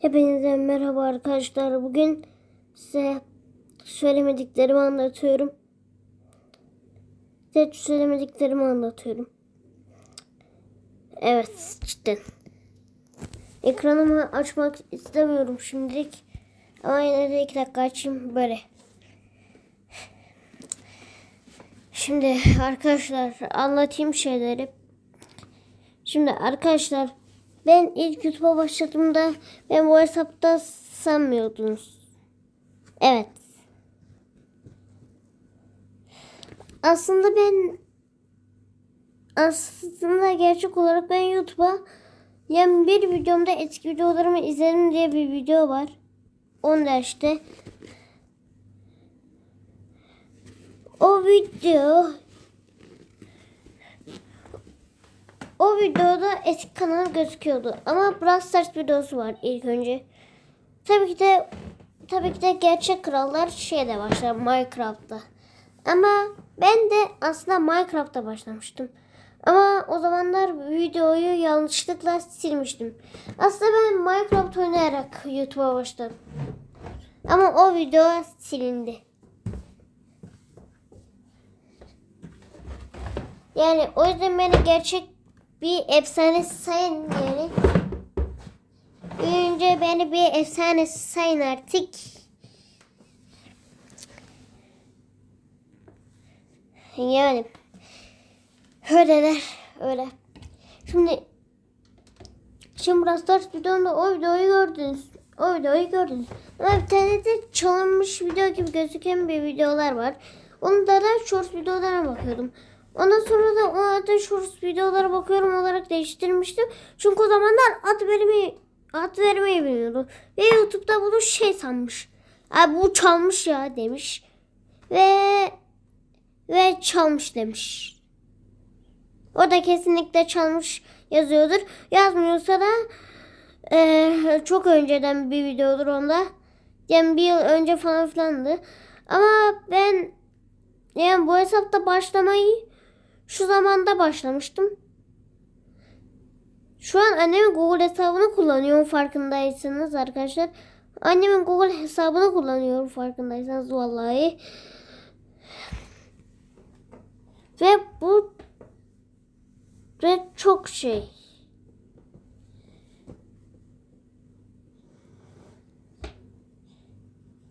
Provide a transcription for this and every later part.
Hepinize merhaba arkadaşlar. Bugün size söylemediklerimi anlatıyorum. Size söylemediklerimi anlatıyorum. Evet cidden. Ekranımı açmak istemiyorum şimdilik. Ama yine de iki dakika açayım böyle. Şimdi arkadaşlar anlatayım şeyleri. Şimdi arkadaşlar ben ilk YouTube'a başladığımda ben bu hesapta sanmıyordunuz. Evet. Aslında ben aslında gerçek olarak ben YouTube'a yani bir videomda eski videolarımı izledim diye bir video var. Onda işte o video O videoda eski kanal gözüküyordu. Ama Brawl Stars videosu var ilk önce. Tabii ki de tabii ki de gerçek krallar şeyde başlar Minecraft'ta. Ama ben de aslında Minecraft'ta başlamıştım. Ama o zamanlar videoyu yanlışlıkla silmiştim. Aslında ben Minecraft oynayarak YouTube'a başladım. Ama o video silindi. Yani o yüzden beni gerçek bir efsane sayın yani. Önce beni bir efsane sayın artık. Yani öyleler öyle. Şimdi şimdi Brawl Stars videomda o videoyu gördünüz. O videoyu gördünüz. Ama bir de çalınmış video gibi gözüken bir videolar var. Onda da short videolara bakıyordum. Ondan sonra da o adı shorts videolara bakıyorum olarak değiştirmiştim. Çünkü o zamanlar ad vermeyi ad vermeyi bilmiyordu. Ve YouTube'da bunu şey sanmış. Abi bu çalmış ya demiş. Ve ve çalmış demiş. Orada kesinlikle çalmış yazıyordur. Yazmıyorsa da eee, çok önceden bir videodur onda. Yani bir yıl önce falan filandı. Ama ben yani bu hesapta başlamayı şu zamanda başlamıştım. Şu an annemin Google hesabını kullanıyorum farkındaysanız arkadaşlar. Annemin Google hesabını kullanıyorum farkındaysanız vallahi. Ve bu ve çok şey.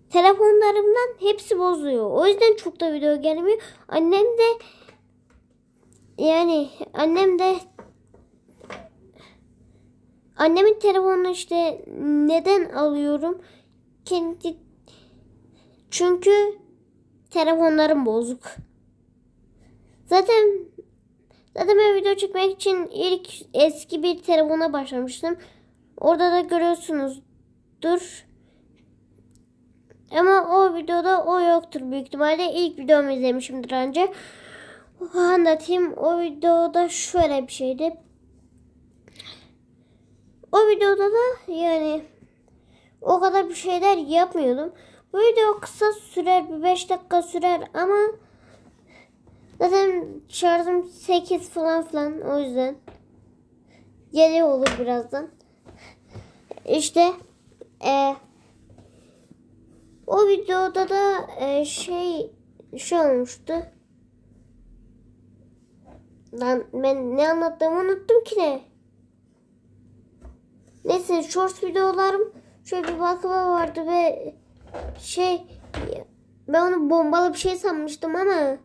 Telefonlarımdan hepsi bozuyor. O yüzden çok da video gelmiyor. Annem de yani annem de annemin telefonunu işte neden alıyorum? Kendi çünkü telefonlarım bozuk. Zaten zaten ben video çekmek için ilk eski bir telefona başlamıştım. Orada da görüyorsunuzdur. Ama o videoda o yoktur büyük ihtimalle. İlk videomu izlemişimdir önce. Anlatayım. O videoda şöyle bir şeydi. O videoda da yani o kadar bir şeyler yapmıyordum. Bu video kısa sürer. Bir 5 dakika sürer ama zaten şarjım 8 falan filan o yüzden geliyor olur birazdan. İşte e, o videoda da e, şey şey olmuştu. Lan ben ne anlattığımı unuttum ki ne. Neyse short videolarım şöyle bir bakıma vardı ve şey ben onu bombalı bir şey sanmıştım ama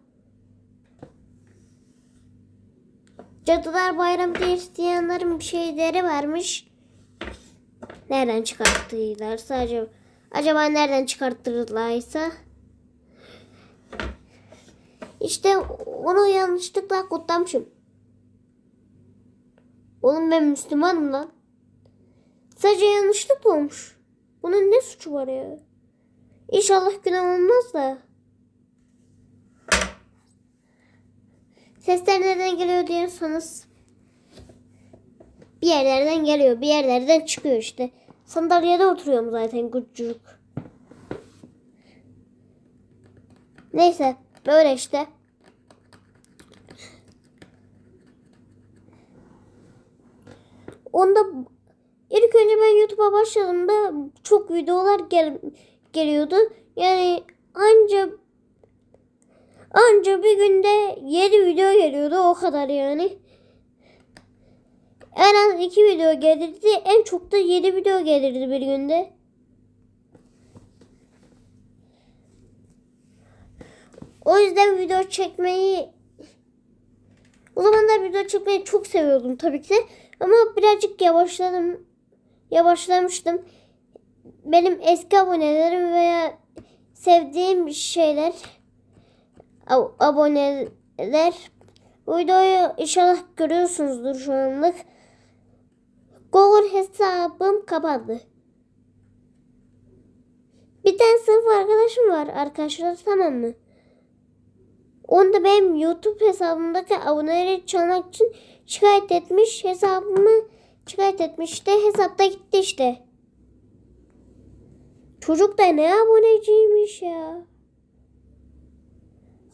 Cadılar Bayramı diye isteyenlerin bir şeyleri varmış. Nereden çıkarttılar sadece acaba nereden çıkarttırırlarsa işte onu yanlışlıkla kutlamışım. Oğlum ben Müslümanım lan. Sadece yanlışlık olmuş. Bunun ne suçu var ya? İnşallah günah olmaz da. Sesler nereden geliyor diyorsanız bir yerlerden geliyor, bir yerlerden çıkıyor işte. Sandalyede oturuyorum zaten küçücük. Neyse böyle işte. Onda ilk önce ben YouTube'a başladığımda çok videolar gel geliyordu. Yani anca anca bir günde 7 video geliyordu o kadar yani. En az 2 video gelirdi. En çok da 7 video gelirdi bir günde. O yüzden video çekmeyi o zamanlar video çekmeyi çok seviyordum tabii ki. Ama birazcık yavaşladım. Yavaşlamıştım. Benim eski abonelerim veya sevdiğim şeyler ab- aboneler bu videoyu inşallah görüyorsunuzdur şu anlık. Google hesabım kapandı. Bir tane sınıf arkadaşım var arkadaşlar tamam mı? Onu da benim YouTube hesabımdaki aboneleri çalmak için şikayet etmiş. Hesabımı şikayet etmişti. Hesapta gitti işte. Çocuk da ne aboneciymiş ya.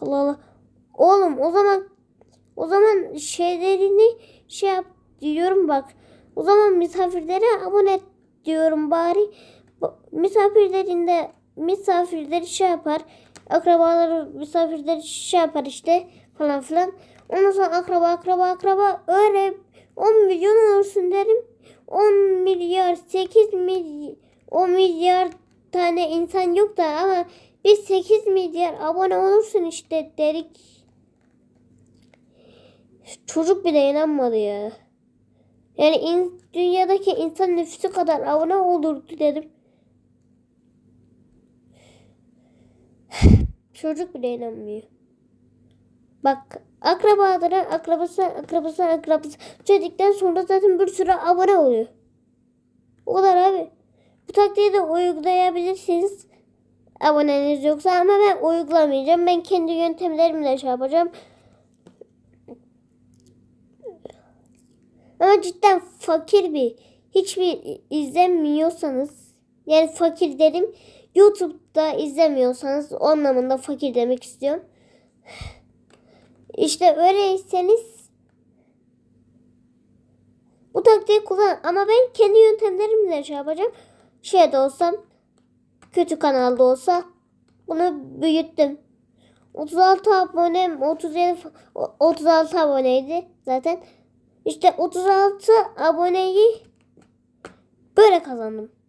Allah Allah. Oğlum o zaman o zaman şeylerini şey yap diyorum bak. O zaman misafirlere abone et diyorum bari. Misafirlerinde misafirleri şey yapar. Akrabaları misafirleri şey yapar işte falan filan. Ondan sonra akraba akraba akraba öyle 10 milyon olsun derim. 10 milyar 8 milyar 10 milyar tane insan yok da ama biz 8 milyar abone olursun işte dedik. Çocuk bile inanmadı ya. Yani in- dünyadaki insan nüfusu kadar abone olurdu dedim. Çocuk bile inanmıyor. Bak akrabalara akrabası akrabası akrabası söyledikten sonra zaten bir sürü abone oluyor. O kadar abi. Bu taktiği de uygulayabilirsiniz. Aboneniz yoksa ama ben uygulamayacağım. Ben kendi yöntemlerimle şey yapacağım. Ama cidden fakir bir hiçbir izlemiyorsanız yani fakir dedim YouTube'da izlemiyorsanız o anlamında fakir demek istiyorum. İşte öyleyseniz bu taktiği kullan ama ben kendi yöntemlerimle şey yapacağım. Şey de olsam kötü kanalda olsa bunu büyüttüm. 36 abonem 37 fa- o- 36 aboneydi zaten. İşte 36 aboneyi böyle kazandım.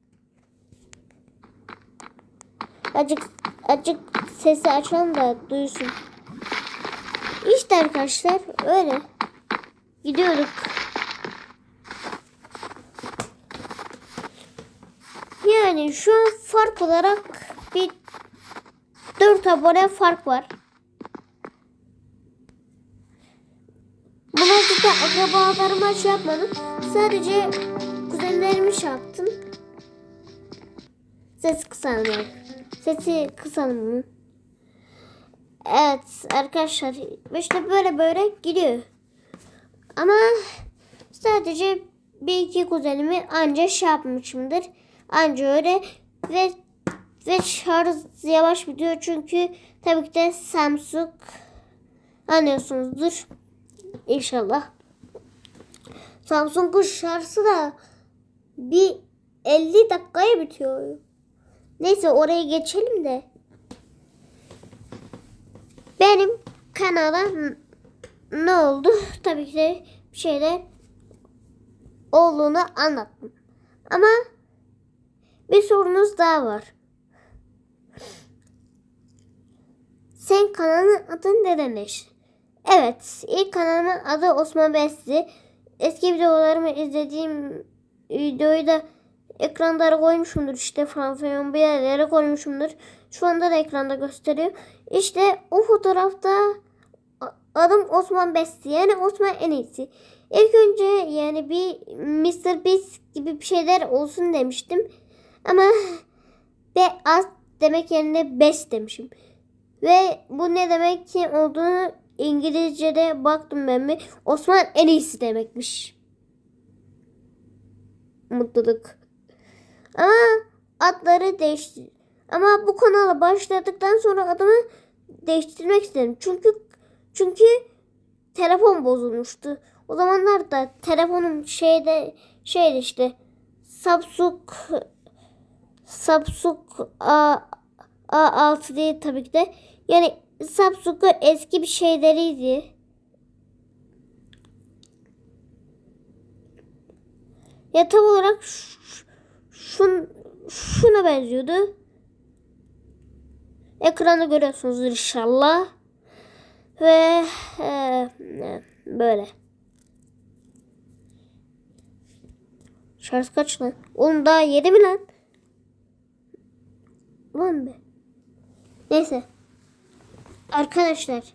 Acık acık sesi açalım da duysun. İşte arkadaşlar öyle. Gidiyorduk. Yani şu an fark olarak bir 4 abone fark var. Buna da akrabalarıma şey yapmadım. Sadece kuzenlerimi şey yaptım. Ses kısalım. Sesi kısalım. Evet arkadaşlar işte böyle böyle gidiyor. Ama sadece bir iki kuzenimi anca şey yapmışımdır. Anca öyle ve ve şarj yavaş gidiyor çünkü tabii ki de Samsung anlıyorsunuzdur. İnşallah. Samsung'un şarjı da bir 50 dakikaya bitiyor. Neyse oraya geçelim de. Benim kanala ne oldu? Tabii ki de bir şeyler olduğunu anlattım. Ama bir sorunuz daha var. Sen kanalın adın ne demiş? Evet, ilk kanalımın adı Osman Besli. Eski videolarımı izlediğim videoyu da ekranlara koymuşumdur işte falan bir yerlere koymuşumdur. Şu anda da ekranda gösteriyor. İşte o fotoğrafta adım Osman Besti yani Osman en iyisi. İlk önce yani bir Mr. Beast gibi bir şeyler olsun demiştim. Ama be az demek yerine best demişim. Ve bu ne demek ki olduğunu İngilizce'de baktım ben bir. Osman en iyisi demekmiş. Mutluluk. Ama adları değişti. Ama bu kanala başladıktan sonra adımı değiştirmek istedim. Çünkü çünkü telefon bozulmuştu. O zamanlar da telefonum şeyde şeydi işte Samsung Samsung A, A6 değil tabii ki de. Yani Samsung'un eski bir şeyleriydi. Ya tam olarak ş- şun, şuna benziyordu. Ekranda görüyorsunuzdur inşallah. Ve e, böyle. Şarj kaç lan? Oğlum daha yedi mi lan? Lan be. Neyse. Arkadaşlar.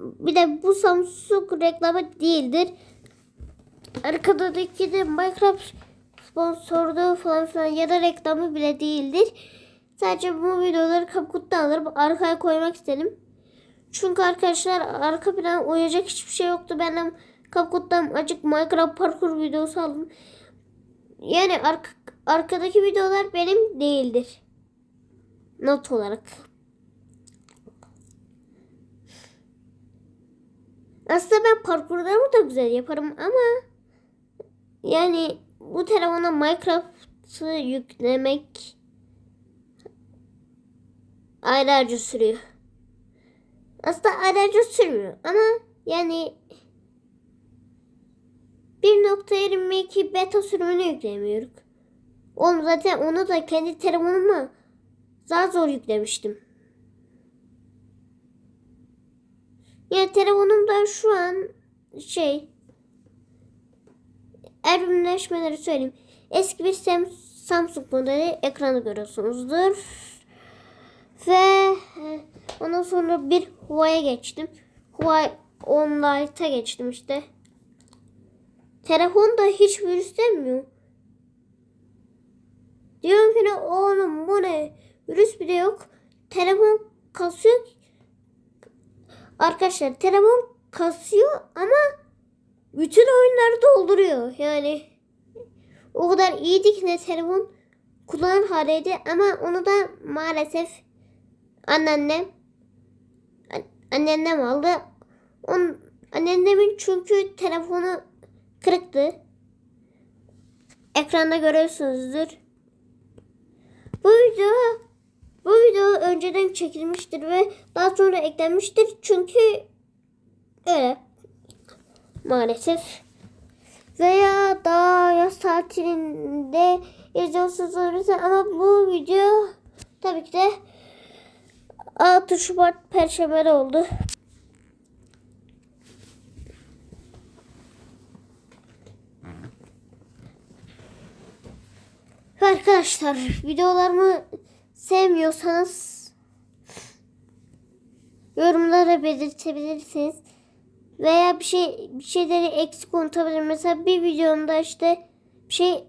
Bir de bu Samsung reklamı değildir. Arkadaki de Minecraft sponsorluğu falan filan ya da reklamı bile değildir. Sadece bu videoları kaputtan alıp arkaya koymak istedim. Çünkü arkadaşlar arka plan uyacak hiçbir şey yoktu. Ben de kaputtan acık Minecraft parkur videosu aldım. Yani arka, arkadaki videolar benim değildir. Not olarak. Aslında ben parkurlarımı da güzel yaparım ama yani bu telefona Minecraft'ı yüklemek aylarca sürüyor. Aslında aylarca sürmüyor ama yani 1.22 beta sürümünü yüklemiyoruz. Oğlum zaten onu da kendi telefonuma daha zor yüklemiştim. Ya telefonumda şu an şey ürünleşmeleri söyleyeyim. Eski bir Sam- Samsung modeli ekranı görüyorsunuzdur. Ve e, ondan sonra bir Huawei'ye geçtim. Huawei On Lite'a geçtim işte. Telefon da hiç virüs demiyor. Diyorum ki ne oğlum bu ne? Virüs bile yok. Telefon kasıyor. Arkadaşlar telefon kasıyor ama bütün oyunları dolduruyor. Yani o kadar iyiydi ki ne telefon kullanır haldeydi ama onu da maalesef anneannem an- anneannem aldı. On, anneannemin çünkü telefonu kırıktı. Ekranda görüyorsunuzdur. Bu video bu video önceden çekilmiştir ve daha sonra eklenmiştir. Çünkü öyle maalesef veya daha yaz tatilinde izliyorsunuz olursa ama bu video tabii ki de 6 Şubat Perşembe oldu. Arkadaşlar videolarımı sevmiyorsanız yorumlara belirtebilirsiniz. Veya bir şey bir şeyleri eksik unutabilir. Mesela bir videomda işte bir şey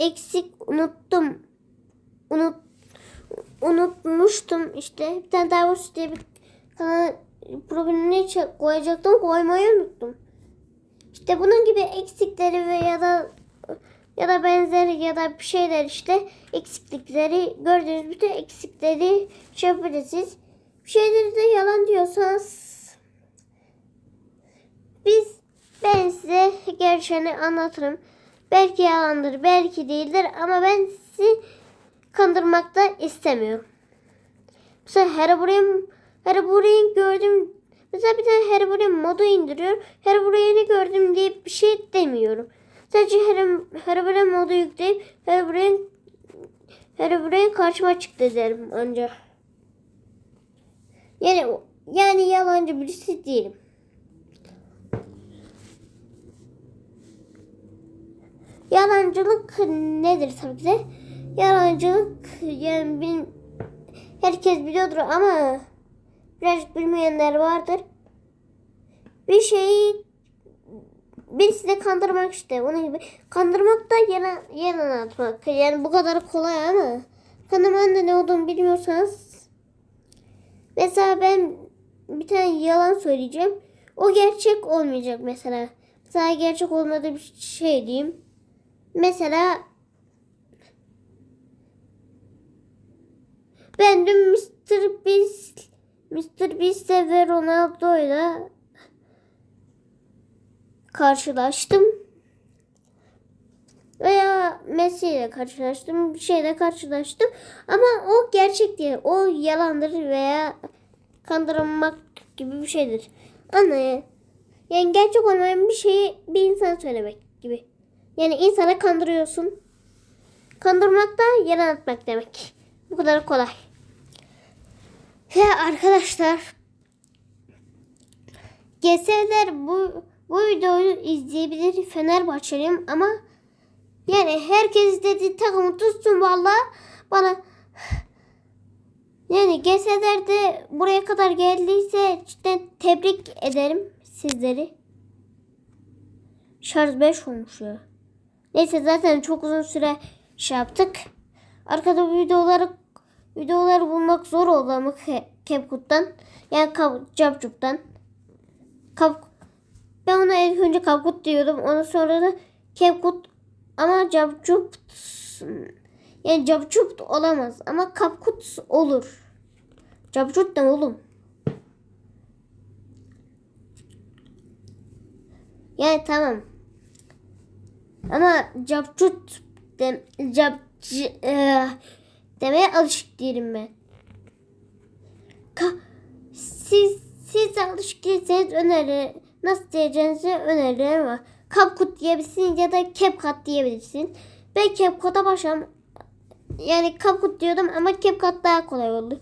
eksik unuttum. Unut unutmuştum işte. Bir tane daha diye bir kanal çek- koyacaktım. Koymayı unuttum. İşte bunun gibi eksikleri ve ya da ya da benzeri ya da bir şeyler işte eksiklikleri gördüğünüz bütün eksikleri şey yapabilirsiniz. Bir şeyleri de yalan diyorsanız biz ben size gerçeğini anlatırım. Belki yalandır, belki değildir ama ben sizi kandırmak da istemiyorum. Mesela Herobrine, Herobrine gördüm. Mesela bir tane Herobrine modu indiriyor. Herobrine'i gördüm diye bir şey demiyorum. Sadece Hero- Herobrine modu yükleyip Herobrine Herobrine karşıma çıktı derim ancak. Yani yani yalancı birisi değilim. Yalancılık nedir tabii ki de? Yalancılık yani bin, herkes biliyordur ama birazcık bilmeyenler vardır. Bir şeyi birisini kandırmak işte onun gibi. Kandırmak da yalan, yalan atmak. Yani bu kadar kolay ama kandırmanın da ne olduğunu bilmiyorsanız mesela ben bir tane yalan söyleyeceğim. O gerçek olmayacak mesela. Mesela gerçek olmadığı bir şey diyeyim. Mesela ben dün Mr. Beast Mr. Beast ve Ronaldo'yla karşılaştım. Veya Messi ile karşılaştım. Bir şeyle karşılaştım. Ama o gerçek değil. O yalandır veya kandırılmak gibi bir şeydir. Anlayın. Yani gerçek olmayan bir şeyi bir insana söylemek gibi. Yani insana kandırıyorsun. Kandırmak da yalan atmak demek. Bu kadar kolay. Ve arkadaşlar GS'ler bu bu videoyu izleyebilir Fenerbahçeliyim ama yani herkes dedi takımı tutsun valla bana yani GS'ler de buraya kadar geldiyse cidden tebrik ederim sizleri. Şarj 5 olmuş ya. Neyse zaten çok uzun süre şey yaptık. Arkada videoları videoları bulmak zor oldu ama CapCut'tan. Yani Capcup'tan. Kap ben ona ilk önce CapCut diyordum. Ondan sonra da CapCut ama Capcup yani Capcup olamaz ama CapCut olur. Capcut ne oğlum? Yani tamam. Ama Capcut dem, cap, e, demeye alışık değilim ben. Ka, siz siz de alışık değilseniz öneri nasıl diyeceğinizi öneririm ama CapCut diyebilirsin ya da CapCut diyebilirsin. Ben CapCut'a başlam yani CapCut diyordum ama CapCut daha kolay oldu.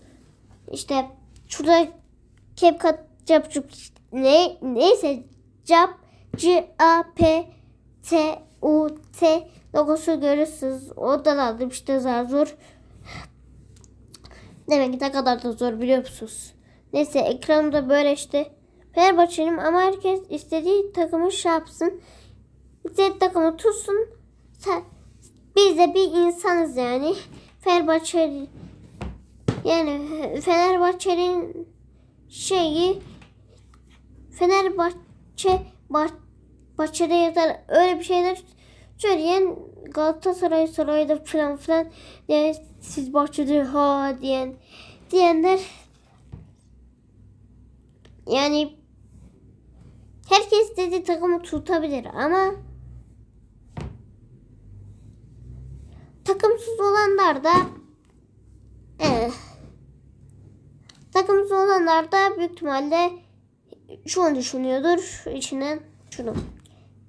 İşte şurada CapCut Capcup ne neyse Cap C A P T U T logosu görürsünüz. Oradan aldım işte zar zor. Demek ne kadar da zor biliyor musunuz? Neyse ekranımda böyle işte. Fenerbahçe'nin ama herkes istediği takımı şey yapsın. İstediği takımı tutsun. Biz de bir insanız yani. Fenerbahçe yani Fenerbahçe'nin şeyi Fenerbahçe bah, Bahçede yazar öyle bir şeyler söyleyen Galatasaray sarayda falan filan yani siz bahçede ha diyen diyenler yani herkes dedi takımı tutabilir ama takımsız olanlar da eh, takımsız olanlar da büyük ihtimalle şunu düşünüyordur içinden şunu.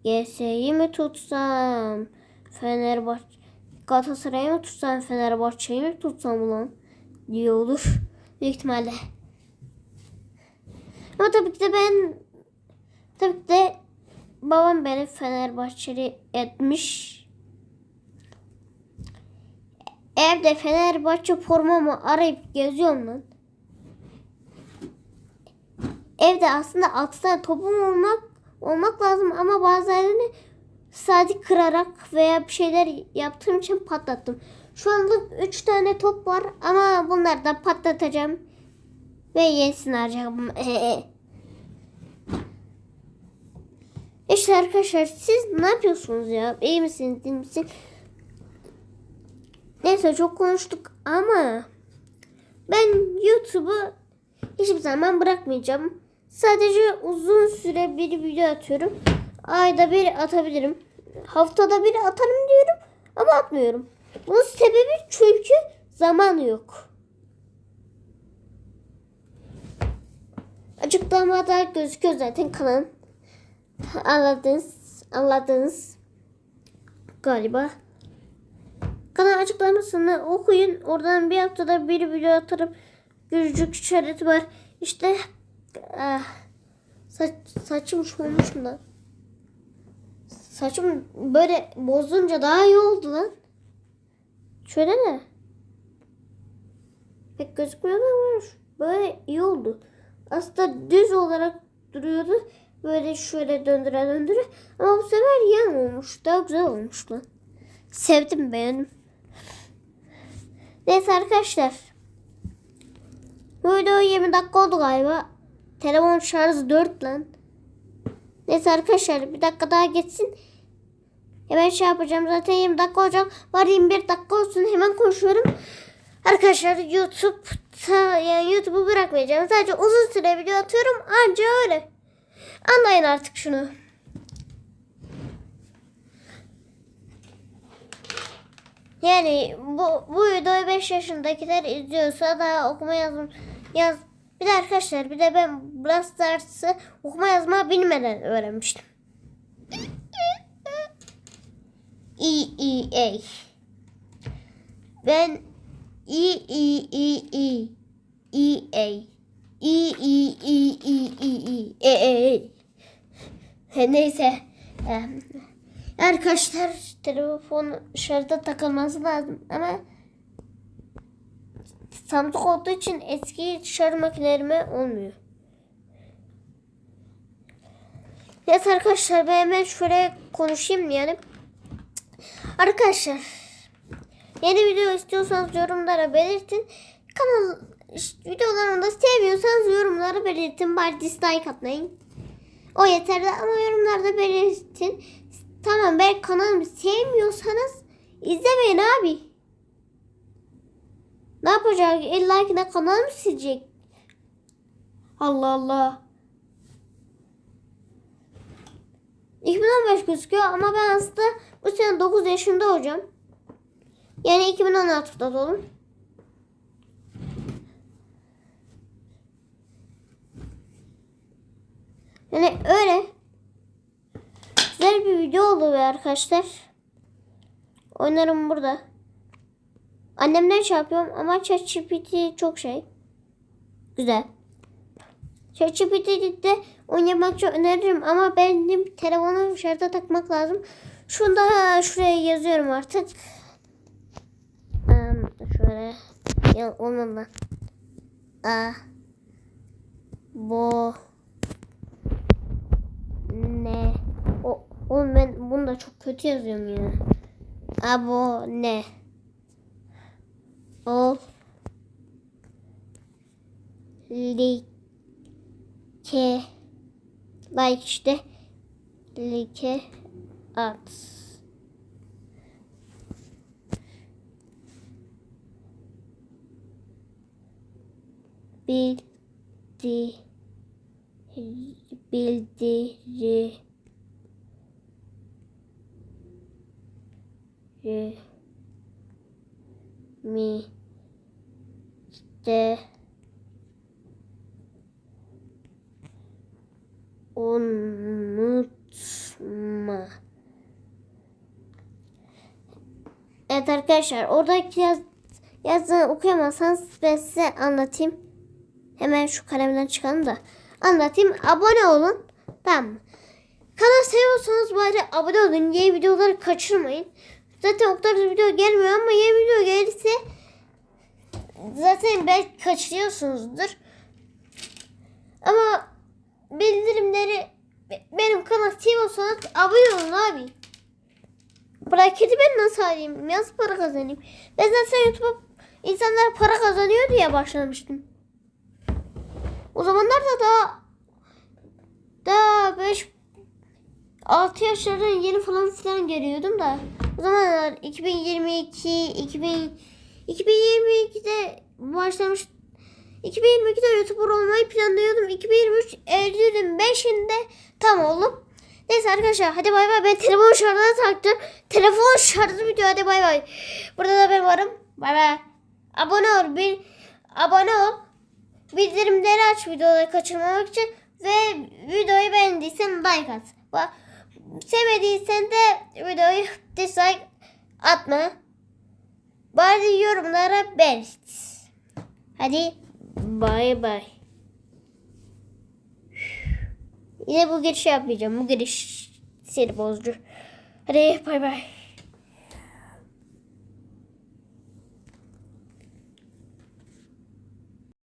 GS'yi mi tutsam? Fenerbahçe Galatasaray'ı mı tutsam? Fenerbahçe'yi mi tutsam ulan? diye olur. Büyük ihtimalle. Ama tabii ki de ben tabii ki de babam beni Fenerbahçeli etmiş. Evde Fenerbahçe formamı arayıp geziyorum lan. Evde aslında 6 tane topum olmak olmak lazım ama bazılarını sadece kırarak veya bir şeyler yaptığım için patlattım. Şu anlık 3 tane top var ama bunları da patlatacağım. Ve yenisini arayacağım. işte arkadaşlar siz ne yapıyorsunuz ya? İyi misiniz? Değil misiniz? Neyse çok konuştuk ama ben YouTube'u hiçbir zaman bırakmayacağım. Sadece uzun süre bir video atıyorum. Ayda bir atabilirim. Haftada bir atarım diyorum ama atmıyorum. Bunun sebebi çünkü zaman yok. Açıklamada gözüküyor zaten kanalın. Anladınız. Anladınız. Galiba. Kanal açıklamasını okuyun. Oradan bir haftada bir video atarım. Gülücük işareti var. İşte ah, saç, saçım olmuş mu lan? Saçım böyle bozunca daha iyi oldu lan. Şöyle ne? Pek gözükmüyor ama böyle iyi oldu. Aslında düz olarak duruyordu. Böyle şöyle döndüre döndüre. Ama bu sefer yan olmuş. Daha güzel olmuş lan. Sevdim beğendim. Neyse arkadaşlar. Bu video 20 dakika oldu galiba. Telefon şarjı 4 lan. Neyse arkadaşlar bir dakika daha geçsin. Hemen şey yapacağım. Zaten 20 dakika olacak. Var 21 dakika olsun. Hemen konuşuyorum. Arkadaşlar YouTube'da yani YouTube'u bırakmayacağım. Sadece uzun süre video atıyorum. Anca öyle. Anlayın artık şunu. Yani bu, bu videoyu 5 yaşındakiler izliyorsa daha okuma yazma yaz. Bir de arkadaşlar bir de ben Brawl Stars'ı okuma yazma bilmeden öğrenmiştim. EEA. Ben EEEE EA EEEEEEA Neyse arkadaşlar telefon şarjda takılması lazım ama Samsung olduğu için eski şarj makinelerime olmuyor. Evet arkadaşlar ben hemen şöyle konuşayım yani. Arkadaşlar yeni video istiyorsanız yorumlara belirtin. Kanal videolarımı da sevmiyorsanız yorumlara belirtin. Bari dislike atmayın. O yeterli ama yorumlarda belirtin. Tamam ben kanalımı sevmiyorsanız izlemeyin abi. Ne yapacak? İlla ki de kanal mı silecek? Allah Allah. 2015 gözüküyor ama ben aslında bu sene 9 yaşında olacağım. Yani 2016'da doğdum. Yani öyle. Güzel bir video oldu be arkadaşlar. Oynarım burada. Annemden şey yapıyorum ama ChatGPT çok şey. Güzel. ChatGPT'de oynamak çok öneririm ama benim telefonu şarja takmak lazım. Şunu da şuraya yazıyorum artık. Şöyle. Ya olmadı. A. Bo. Ne. O, oğlum ben bunu da çok kötü yazıyorum ya. Abone. Ol. Like. Like işte. Like. At. Bildi. Bildiri. Mi de unutma. Evet arkadaşlar oradaki yaz, yazını okuyamazsanız ben size anlatayım. Hemen şu kalemden çıkalım da anlatayım. Abone olun. Tamam mı? Kanal seviyorsanız bari abone olun. Yeni videoları kaçırmayın. Zaten o kadar video gelmiyor ama yeni video gelirse zaten belki kaçırıyorsunuzdur. Ama bildirimleri benim kanal seviyorsanız abone olun abi. Bıraketi ben nasıl alayım? Nasıl para kazanayım? Ben zaten YouTube'a insanlar para kazanıyor diye başlamıştım. O zamanlar da daha daha 5 6 yaşlardan yeni falan filan geliyordum da. O zamanlar 2022 2000 2022'de başlamış 2022'de YouTuber olmayı planlıyordum. 2023 Eylül'ün 5'inde tam oldum. Neyse arkadaşlar hadi bay bay. Ben telefon şarjına taktım. Telefon şarjı bitiyor hadi bay bay. Burada da ben varım. Bay bay. Abone ol. Bir, abone ol. Bildirimleri aç videoları kaçırmamak için. Ve videoyu beğendiysen like at. Sevmediysen de videoyu dislike atma. Bari yorumlara belirt. Hadi bay bay. Yine bu girişi yapmayacağım. Bu giriş seni bozucu. Hadi bay bay.